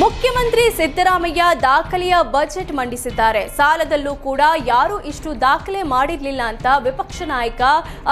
ಮುಖ್ಯಮಂತ್ರಿ ಸಿದ್ದರಾಮಯ್ಯ ದಾಖಲೆಯ ಬಜೆಟ್ ಮಂಡಿಸಿದ್ದಾರೆ. ಸಾಲದಲ್ಲೂ ಕೂಡ ಯಾರೂ ಇಷ್ಟು ದಾಖಲೆ ಮಾಡಿರಲಿಲ್ಲ ಅಂತ ವಿಪಕ್ಷ ನಾಯಕ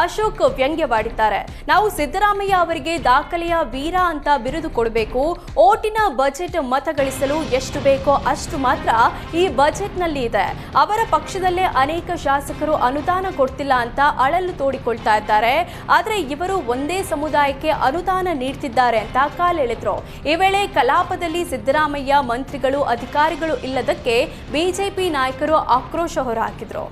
ಅಶೋಕ್ ವ್ಯಂಗ್ಯವಾಡಿದ್ದಾರೆ. ನಾವು ಸಿದ್ದರಾಮಯ್ಯ ಅವರಿಗೆ ದಾಖಲೆಯ ವೀರ ಅಂತ ಬಿರುದು ಕೊಡಬೇಕು. ಓಟಿನ ಬಜೆಟ್ ಮತಗಳಿಸಲು ಎಷ್ಟು ಬೇಕೋ ಅಷ್ಟು ಮಾತ್ರ ಈ ಬಜೆಟ್ನಲ್ಲಿ ಇದೆ. ಅವರ ಪಕ್ಷದಲ್ಲೇ ಅನೇಕ ಶಾಸಕರು ಅನುದಾನ ಕೊಡ್ತಿಲ್ಲ ಅಂತ ಅಳಲು ತೋಡಿಕೊಳ್ತಾ ಇದ್ದಾರೆ. ಆದರೆ ಇವರು ಒಂದೇ ಸಮುದಾಯಕ್ಕೆ ಅನುದಾನ ನೀಡ್ತಿದ್ದಾರೆ ಅಂತ ಕಾಲೆಳೆದ್ರು. ಈ ವೇಳೆ ಕಲಾಪದಲ್ಲಿ ಸಿದ್ದರಾಮಯ್ಯ ಮಂತ್ರಿಗಳು ಅಧಿಕಾರಿಗಳು ಇಲ್ಲದಕ್ಕೆ ಬಿಜೆಪಿ ನಾಯಕರು ಆಕ್ರೋಶ ಹೊರಹಾಕಿದ್ರು.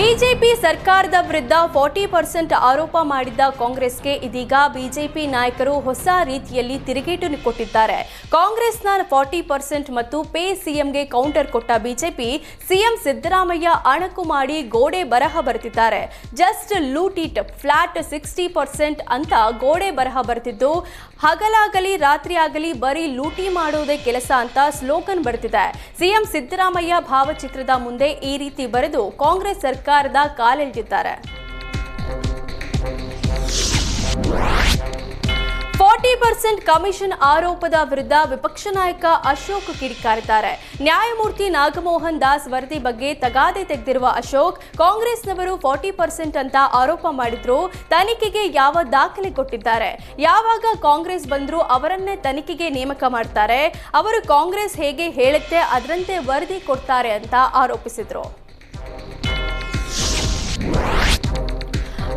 ಬಿಜೆಪಿ ಸರ್ಕಾರದ ವಿರುದ್ಧ ಫಾರ್ಟಿ ಪರ್ಸೆಂಟ್ ಆರೋಪ ಮಾಡಿದ್ದ ಕಾಂಗ್ರೆಸ್ಗೆ ಇದೀಗ ಬಿಜೆಪಿ ನಾಯಕರು ಹೊಸ ರೀತಿಯಲ್ಲಿ ತಿರುಗೇಟು ಕೊಟ್ಟಿದ್ದಾರೆ. ಕಾಂಗ್ರೆಸ್ನ ಫಾರ್ಟಿ ಪರ್ಸೆಂಟ್ ಮತ್ತು ಪೇ ಸಿಎಂಗೆ ಕೌಂಟರ್ ಕೊಟ್ಟ ಬಿಜೆಪಿ ಸಿಎಂ ಸಿದ್ದರಾಮಯ್ಯ ಅಣಕು ಮಾಡಿ ಗೋಡೆ ಬರಹ ಬರ್ತಿದ್ದಾರೆ just loot it, flat sixty percent ಅಂತ ಗೋಡೆ ಬರಹ ಬರ್ತಿದ್ದು ಹಗಲಾಗಲಿ ರಾತ್ರಿ ಆಗಲಿ ಬರೀ ಲೂಟಿ ಮಾಡುವುದೇ ಕೆಲಸ ಅಂತ ಸ್ಲೋಗನ್ ಬರ್ತಿದೆ ಸಿಎಂ ಸಿದ್ದರಾಮಯ್ಯ ಭಾವಚಿತ್ರದ ಮುಂದೆ ಈ ರೀತಿ ಬರೆದು ಕಾಂಗ್ರೆಸ್ ಸರ್ಕಾರದ ಕಾಲೆಳೆದಿದ್ದಾರೆ ಫಾರ್ಟಿ ಪರ್ಸೆಂಟ್ ಕಮಿಷನ್ ಆರೋಪದ ವಿರುದ್ಧ ವಿಪಕ್ಷ ನಾಯಕ ಅಶೋಕ್ ಕಿಡಿಕಾರಿದ್ದಾರೆ. ನ್ಯಾಯಮೂರ್ತಿ ನಾಗಮೋಹನ್ ದಾಸ್ ವರದಿ ಬಗ್ಗೆ ತಗಾದೆ ತೆಗೆದಿರುವ ಅಶೋಕ್, ಕಾಂಗ್ರೆಸ್ನವರು ಫಾರ್ಟಿ ಪರ್ಸೆಂಟ್ ಅಂತ ಆರೋಪ ಮಾಡಿದ್ರು, ತನಿಖೆಗೆ ಯಾವ ದಾಖಲೆ ಕೊಟ್ಟಿದ್ದಾರೆ? ಯಾವಾಗ ಕಾಂಗ್ರೆಸ್ ಬಂದರೂ ಅವರನ್ನೇ ತನಿಖೆಗೆ ನೇಮಕ ಮಾಡ್ತಾರೆ? ಅವರು ಕಾಂಗ್ರೆಸ್ ಹೇಗೆ ಹೇಳುತ್ತೆ, ಅದರಂತೆ ವರದಿ ಕೊಡ್ತಾರೆ ಅಂತ ಆರೋಪಿಸಿದ್ರು.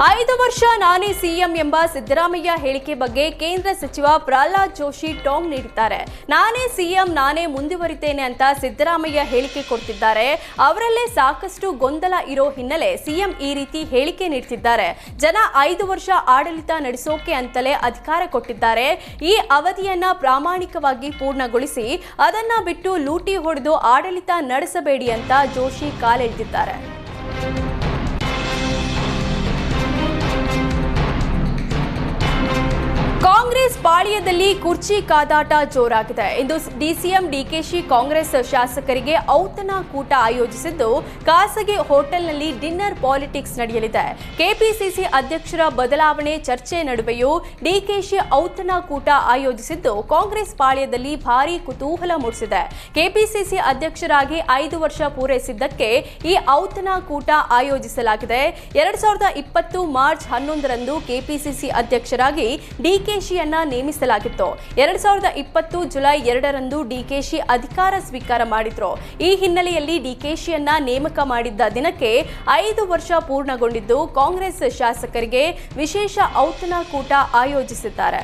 ಐದು ವರ್ಷ ನಾನೇ ಸಿಎಂ ಎಂಬ ಸಿದ್ದರಾಮಯ್ಯ ಹೇಳಿಕೆ ಬಗ್ಗೆ ಕೇಂದ್ರ ಸಚಿವ ಪ್ರಹ್ಲಾದ್ ಜೋಶಿ ಟಾಂಗ್ ನೀಡಿದ್ದಾರೆ. ನಾನೇ ಸಿಎಂ, ನಾನೇ ಮುಂದುವರಿತೇನೆ ಅಂತ ಸಿದ್ದರಾಮಯ್ಯ ಹೇಳಿಕೆ ಕೊಡ್ತಿದ್ದಾರೆ. ಅವರಲ್ಲೇ ಸಾಕಷ್ಟು ಗೊಂದಲ ಇರೋ ಹಿನ್ನೆಲೆ ಸಿಎಂ ಈ ರೀತಿ ಹೇಳಿಕೆ ನೀಡ್ತಿದ್ದಾರೆ. ಜನ ಐದು ವರ್ಷ ಆಡಳಿತ ನಡೆಸೋಕೆ ಅಂತಲೇ ಅಧಿಕಾರ ಕೊಟ್ಟಿದ್ದಾರೆ. ಈ ಅವಧಿಯನ್ನ ಪ್ರಾಮಾಣಿಕವಾಗಿ ಪೂರ್ಣಗೊಳಿಸಿ ಅದನ್ನ ಬಿಟ್ಟು ಲೂಟಿ ಹೊಡೆದು ಆಡಳಿತ ನಡೆಸಬೇಡಿ ಅಂತ ಜೋಶಿ ಕಾಲೆಳೆದಿದ್ದಾರೆ. ಕಾಂಗ್ರೆಸ್ ಪಾಳ್ಯದಲ್ಲಿ ಕುರ್ಚಿ ಕಾದಾಟ ಜೋರಾಗಿದೆ. ಇಂದು ಡಿಸಿಎಂ ಡಿಕೆಶಿ ಕಾಂಗ್ರೆಸ್ ಶಾಸಕರಿಗೆ ಔತಣ ಕೂಟ ಆಯೋಜಿಸಿದ್ದು ಖಾಸಗಿ ಹೋಟೆಲ್ನಲ್ಲಿ ಡಿನ್ನರ್ ಪಾಲಿಟಿಕ್ಸ್ ನಡೆಯಲಿದೆ. ಕೆಪಿಸಿಸಿ ಅಧ್ಯಕ್ಷರ ಬದಲಾವಣೆ ಚರ್ಚೆ ನಡುವೆಯೂ ಡಿಕೆಶಿ ಔತಣ ಕೂಟ ಆಯೋಜಿಸಿದ್ದು ಕಾಂಗ್ರೆಸ್ ಪಾಳ್ಯದಲ್ಲಿ ಭಾರೀ ಕುತೂಹಲ ಮೂಡಿಸಿದೆ. ಕೆಪಿಸಿಸಿ ಅಧ್ಯಕ್ಷರಾಗಿ ಐದು ವರ್ಷ ಪೂರೈಸಿದ್ದಕ್ಕೆ ಈ ಔತಣ ಕೂಟ ಆಯೋಜಿಸಲಾಗಿದೆ. ಎರಡ್ ಸಾವಿರದ ಇಪ್ಪತ್ತು ಮಾರ್ಚ್ ಹನ್ನೊಂದರಂದು ಕೆಪಿಸಿಸಿ ಅಧ್ಯಕ್ಷರಾಗಿ ಡಿಕೆಶಿಯನ್ನ ನೇಮಿಸಲಾಗಿತ್ತು. ಎರಡ್ ಸಾವಿರದ ಇಪ್ಪತ್ತು ಜುಲೈ ಎರಡರಂದು ಡಿಕೆಶಿ ಅಧಿಕಾರ ಸ್ವೀಕಾರ ಮಾಡಿದ್ರು. ಈ ಹಿನ್ನೆಲೆಯಲ್ಲಿ ಡಿಕೆಶಿಯನ್ನ ನೇಮಕ ಮಾಡಿದ್ದ ದಿನಕ್ಕೆ ಐದು ವರ್ಷ ಪೂರ್ಣಗೊಂಡಿದ್ದು ಕಾಂಗ್ರೆಸ್ ಶಾಸಕರಿಗೆ ವಿಶೇಷ ಔತಣಕೂಟ ಆಯೋಜಿಸಿದ್ದಾರೆ.